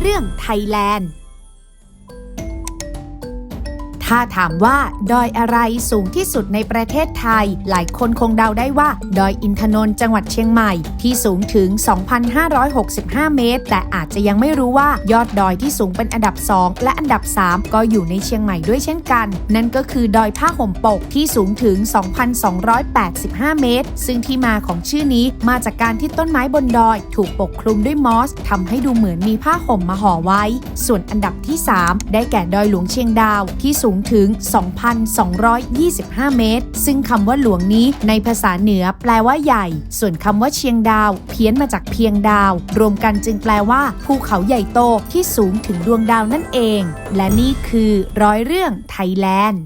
เรื่องไทยแลนด์ ถ้าถามว่า ดอยอะไรสูงที่สุดในประเทศไทย หลายคนคงเดาได้ว่า ดอยอินทนนท์จังหวัดเชียงใหม่ ที่สูงถึง 2,565 เมตร แต่อาจจะยังไม่รู้ว่ายอดดอยที่สูงเป็นอันดับ 2 และอันดับ 3 ก็อยู่ในเชียงใหม่ด้วยเช่นกัน นั่นก็คือดอยผ้าห่มปกที่สูงถึง 2,285 เมตร ซึ่งที่มาของชื่อนี้มาจากการที่ต้นไม้บนดอย ถูกปกคลุมด้วยมอสทำให้ดูเหมือนมีผ้าห่มมาห่อไว้ ส่วนอันดับที่ 3 ได้แก่ดอยหลวงเชียงดาวที่สูงถึง 2,225 เมตร ซึ่งคำว่าหลวงนี้ในภาษาเหนือแปลว่าใหญ่ ส่วนคำว่าเชียงดาว เพี้ยนมาจากเพียงดาว รวมกันจึงแปลว่าภูเขาใหญ่โตที่สูงถึงดวงดาวนั่นเอง และนี่คือร้อยเรื่องไทยแลนด์